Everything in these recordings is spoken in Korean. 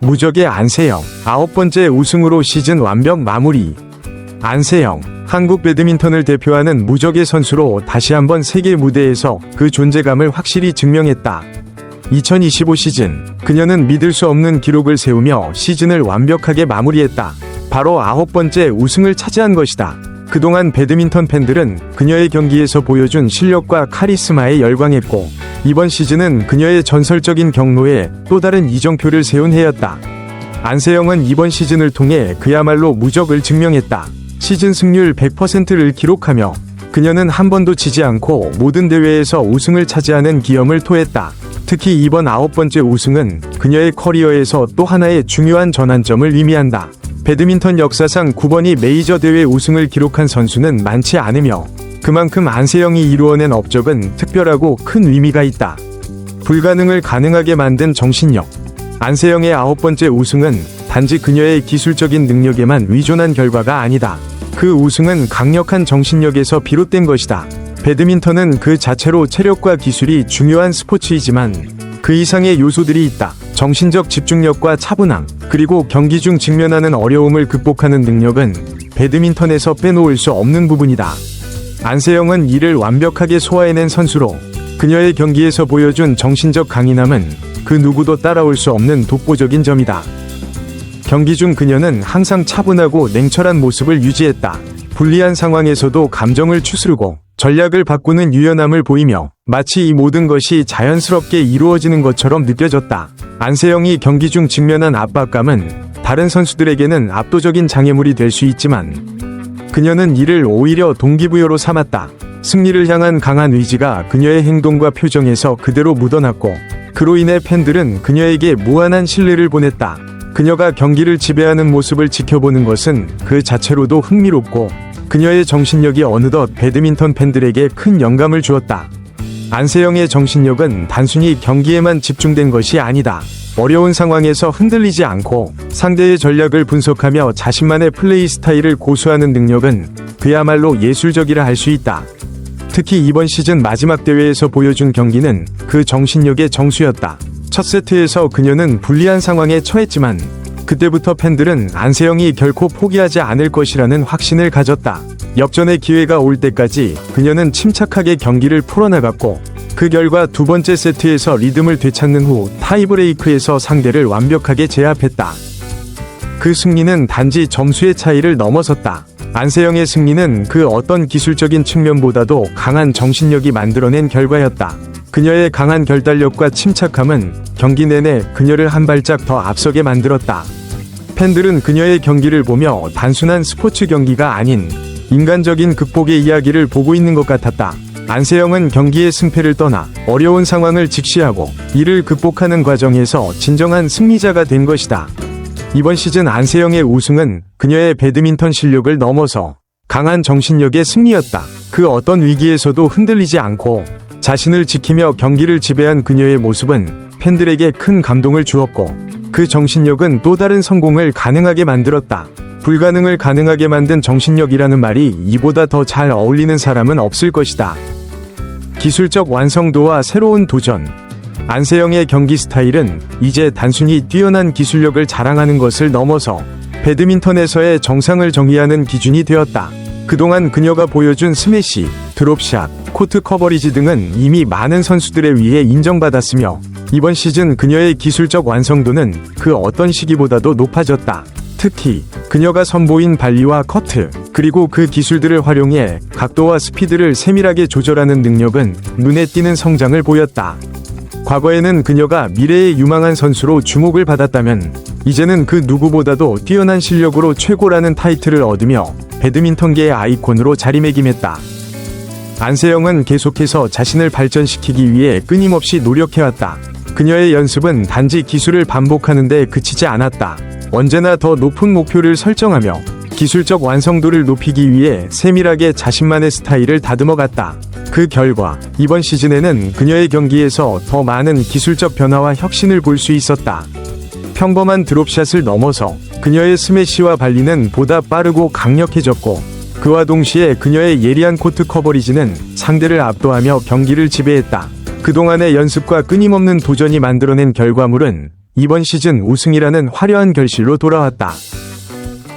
무적의 안세영, 아홉 번째 우승으로 시즌 완벽 마무리. 안세영, 한국 배드민턴을 대표하는 무적의 선수로 다시 한번 세계 무대에서 그 존재감을 확실히 증명했다. 2025 시즌, 그녀는 믿을 수 없는 기록을 세우며 시즌을 완벽하게 마무리했다. 바로 아홉 번째 우승을 차지한 것이다. 그동안 배드민턴 팬들은 그녀의 경기에서 보여준 실력과 카리스마에 열광했고, 이번 시즌은 그녀의 전설적인 경로에 또 다른 이정표를 세운 해였다. 안세영은 이번 시즌을 통해 그야말로 무적을 증명했다. 시즌 승률 100%를 기록하며 그녀는 한 번도 지지 않고 모든 대회에서 우승을 차지하는 기염을 토했다. 특히 이번 아홉 번째 우승은 그녀의 커리어에서 또 하나의 중요한 전환점을 의미한다. 배드민턴 역사상 9번이 메이저 대회 우승을 기록한 선수는 많지 않으며 그만큼 안세영이 이루어낸 업적은 특별하고 큰 의미가 있다. 불가능을 가능하게 만든 정신력. 안세영의 아홉 번째 우승은 단지 그녀의 기술적인 능력에만 의존한 결과가 아니다. 그 우승은 강력한 정신력에서 비롯된 것이다. 배드민턴은 그 자체로 체력과 기술이 중요한 스포츠이지만 그 이상의 요소들이 있다. 정신적 집중력과 차분함, 그리고 경기 중 직면하는 어려움을 극복하는 능력은 배드민턴에서 빼놓을 수 없는 부분이다. 안세영은 이를 완벽하게 소화해낸 선수로 그녀의 경기에서 보여준 정신적 강인함은 그 누구도 따라올 수 없는 독보적인 점이다. 경기 중 그녀는 항상 차분하고 냉철한 모습을 유지했다. 불리한 상황에서도 감정을 추스르고 전략을 바꾸는 유연함을 보이며 마치 이 모든 것이 자연스럽게 이루어지는 것처럼 느껴졌다. 안세영이 경기 중 직면한 압박감은 다른 선수들에게는 압도적인 장애물이 될 수 있지만 그녀는 이를 오히려 동기부여로 삼았다. 승리를 향한 강한 의지가 그녀의 행동과 표정에서 그대로 묻어났고 그로 인해 팬들은 그녀에게 무한한 신뢰를 보냈다. 그녀가 경기를 지배하는 모습을 지켜보는 것은 그 자체로도 흥미롭고 그녀의 정신력이 어느덧 배드민턴 팬들에게 큰 영감을 주었다. 안세영의 정신력은 단순히 경기에만 집중된 것이 아니다. 어려운 상황에서 흔들리지 않고 상대의 전략을 분석하며 자신만의 플레이 스타일을 고수하는 능력은 그야말로 예술적이라 할 수 있다. 특히 이번 시즌 마지막 대회에서 보여준 경기는 그 정신력의 정수였다. 첫 세트에서 그녀는 불리한 상황에 처했지만 그때부터 팬들은 안세영이 결코 포기하지 않을 것이라는 확신을 가졌다. 역전의 기회가 올 때까지 그녀는 침착하게 경기를 풀어나갔고 그 결과 두 번째 세트에서 리듬을 되찾는 후 타이브레이크에서 상대를 완벽하게 제압했다. 그 승리는 단지 점수의 차이를 넘어섰다. 안세영의 승리는 그 어떤 기술적인 측면보다도 강한 정신력이 만들어낸 결과였다. 그녀의 강한 결단력과 침착함은 경기 내내 그녀를 한 발짝 더 앞서게 만들었다. 팬들은 그녀의 경기를 보며 단순한 스포츠 경기가 아닌 인간적인 극복의 이야기를 보고 있는 것 같았다. 안세영은 경기의 승패를 떠나 어려운 상황을 직시하고 이를 극복하는 과정에서 진정한 승리자가 된 것이다. 이번 시즌 안세영의 우승은 그녀의 배드민턴 실력을 넘어서 강한 정신력의 승리였다. 그 어떤 위기에서도 흔들리지 않고 자신을 지키며 경기를 지배한 그녀의 모습은 팬들에게 큰 감동을 주었고 그 정신력은 또 다른 성공을 가능하게 만들었다. 불가능을 가능하게 만든 정신력이라는 말이 이보다 더 잘 어울리는 사람은 없을 것이다. 기술적 완성도와 새로운 도전. 안세영의 경기 스타일은 이제 단순히 뛰어난 기술력을 자랑하는 것을 넘어서 배드민턴에서의 정상을 정의하는 기준이 되었다. 그동안 그녀가 보여준 스매시, 드롭샷, 코트 커버리지 등은 이미 많은 선수들에 의해 인정받았으며 이번 시즌 그녀의 기술적 완성도는 그 어떤 시기보다도 높아졌다. 특히 그녀가 선보인 발리와 커트, 그리고 그 기술들을 활용해 각도와 스피드를 세밀하게 조절하는 능력은 눈에 띄는 성장을 보였다. 과거에는 그녀가 미래의 유망한 선수로 주목을 받았다면 이제는 그 누구보다도 뛰어난 실력으로 최고라는 타이틀을 얻으며 배드민턴계의 아이콘으로 자리매김했다. 안세영은 계속해서 자신을 발전시키기 위해 끊임없이 노력해왔다. 그녀의 연습은 단지 기술을 반복하는 데 그치지 않았다. 언제나 더 높은 목표를 설정하며 기술적 완성도를 높이기 위해 세밀하게 자신만의 스타일을 다듬어 갔다. 그 결과 이번 시즌에는 그녀의 경기에서 더 많은 기술적 변화와 혁신을 볼 수 있었다. 평범한 드롭샷을 넘어서 그녀의 스매시와 발리는 보다 빠르고 강력해졌고 그와 동시에 그녀의 예리한 코트 커버리지는 상대를 압도하며 경기를 지배했다. 그동안의 연습과 끊임없는 도전이 만들어낸 결과물은 이번 시즌 우승이라는 화려한 결실로 돌아왔다.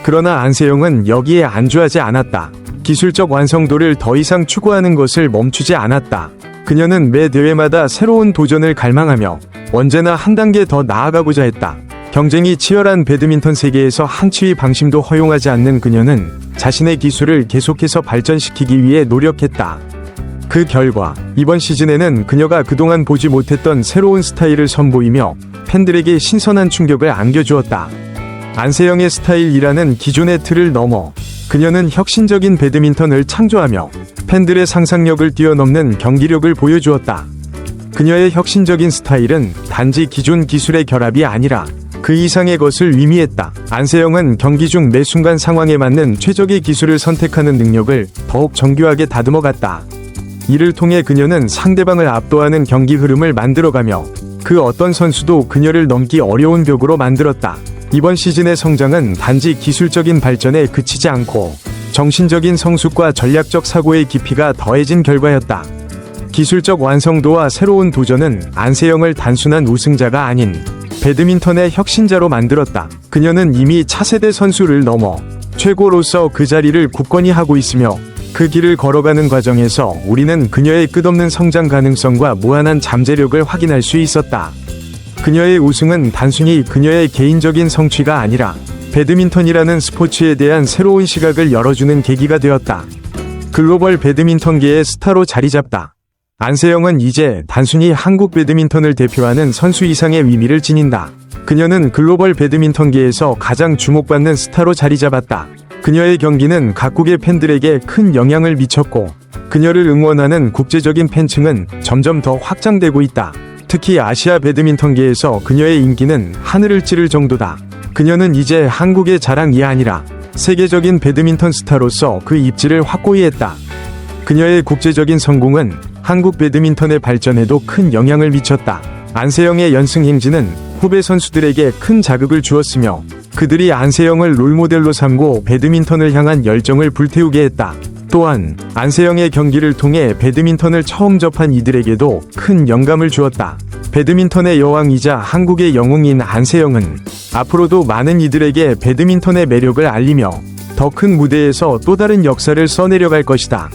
그러나 안세영은 여기에 안주하지 않았다. 기술적 완성도를 더 이상 추구하는 것을 멈추지 않았다. 그녀는 매 대회마다 새로운 도전을 갈망하며 언제나 한 단계 더 나아가고자 했다. 경쟁이 치열한 배드민턴 세계에서 한치의 방심도 허용하지 않는 그녀는 자신의 기술을 계속해서 발전시키기 위해 노력했다. 그 결과 이번 시즌에는 그녀가 그동안 보지 못했던 새로운 스타일을 선보이며 팬들에게 신선한 충격을 안겨주었다. 안세영의 스타일이라는 기존의 틀을 넘어 그녀는 혁신적인 배드민턴을 창조하며 팬들의 상상력을 뛰어넘는 경기력을 보여주었다. 그녀의 혁신적인 스타일은 단지 기존 기술의 결합이 아니라 그 이상의 것을 의미했다. 안세영은 경기 중 매 순간 상황에 맞는 최적의 기술을 선택하는 능력을 더욱 정교하게 다듬어갔다. 이를 통해 그녀는 상대방을 압도하는 경기 흐름을 만들어가며 그 어떤 선수도 그녀를 넘기 어려운 벽으로 만들었다. 이번 시즌의 성장은 단지 기술적인 발전에 그치지 않고 정신적인 성숙과 전략적 사고의 깊이가 더해진 결과였다. 기술적 완성도와 새로운 도전은 안세영을 단순한 우승자가 아닌 배드민턴의 혁신자로 만들었다. 그녀는 이미 차세대 선수를 넘어 최고로서 그 자리를 굳건히 하고 있으며 그 길을 걸어가는 과정에서 우리는 그녀의 끝없는 성장 가능성과 무한한 잠재력을 확인할 수 있었다. 그녀의 우승은 단순히 그녀의 개인적인 성취가 아니라 배드민턴이라는 스포츠에 대한 새로운 시각을 열어주는 계기가 되었다. 글로벌 배드민턴계의 스타로 자리 잡다. 안세영은 이제 단순히 한국 배드민턴을 대표하는 선수 이상의 의미를 지닌다. 그녀는 글로벌 배드민턴계에서 가장 주목받는 스타로 자리 잡았다. 그녀의 경기는 각국의 팬들에게 큰 영향을 미쳤고, 그녀를 응원하는 국제적인 팬층은 점점 더 확장되고 있다. 특히 아시아 배드민턴계에서 그녀의 인기는 하늘을 찌를 정도다. 그녀는 이제 한국의 자랑이 아니라 세계적인 배드민턴 스타로서 그 입지를 확고히 했다. 그녀의 국제적인 성공은 한국 배드민턴의 발전에도 큰 영향을 미쳤다. 안세영의 연승 행진은 후배 선수들에게 큰 자극을 주었으며 그들이 안세영을 롤모델로 삼고 배드민턴을 향한 열정을 불태우게 했다. 또한 안세영의 경기를 통해 배드민턴을 처음 접한 이들에게도 큰 영감을 주었다. 배드민턴의 여왕이자 한국의 영웅인 안세영은 앞으로도 많은 이들에게 배드민턴의 매력을 알리며 더 큰 무대에서 또 다른 역사를 써내려갈 것이다.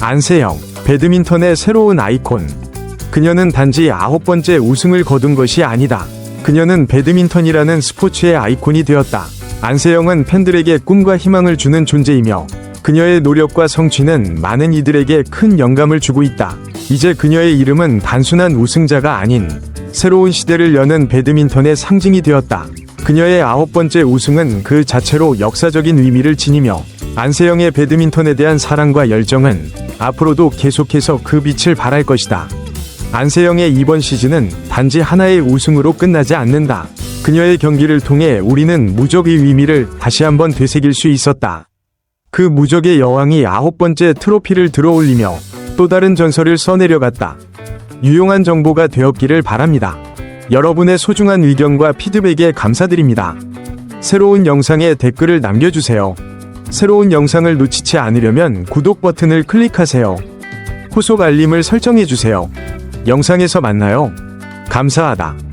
안세영, 배드민턴의 새로운 아이콘. 그녀는 단지 아홉 번째 우승을 거둔 것이 아니다. 그녀는 배드민턴이라는 스포츠의 아이콘이 되었다. 안세영은 팬들에게 꿈과 희망을 주는 존재이며 그녀의 노력과 성취는 많은 이들에게 큰 영감을 주고 있다. 이제 그녀의 이름은 단순한 우승자가 아닌 새로운 시대를 여는 배드민턴의 상징이 되었다. 그녀의 아홉 번째 우승은 그 자체로 역사적인 의미를 지니며 안세영의 배드민턴에 대한 사랑과 열정은 앞으로도 계속해서 그 빛을 발할 것이다. 안세영의 이번 시즌은 단지 하나의 우승으로 끝나지 않는다. 그녀의 경기를 통해 우리는 무적의 의미를 다시 한번 되새길 수 있었다. 그 무적의 여왕이 아홉 번째 트로피를 들어올리며 또 다른 전설을 써내려갔다. 유용한 정보가 되었기를 바랍니다. 여러분의 소중한 의견과 피드백에 감사드립니다. 새로운 영상에 댓글을 남겨주세요. 새로운 영상을 놓치지 않으려면 구독 버튼을 클릭하세요. 후속 알림을 설정해주세요. 영상에서 만나요. 감사하다.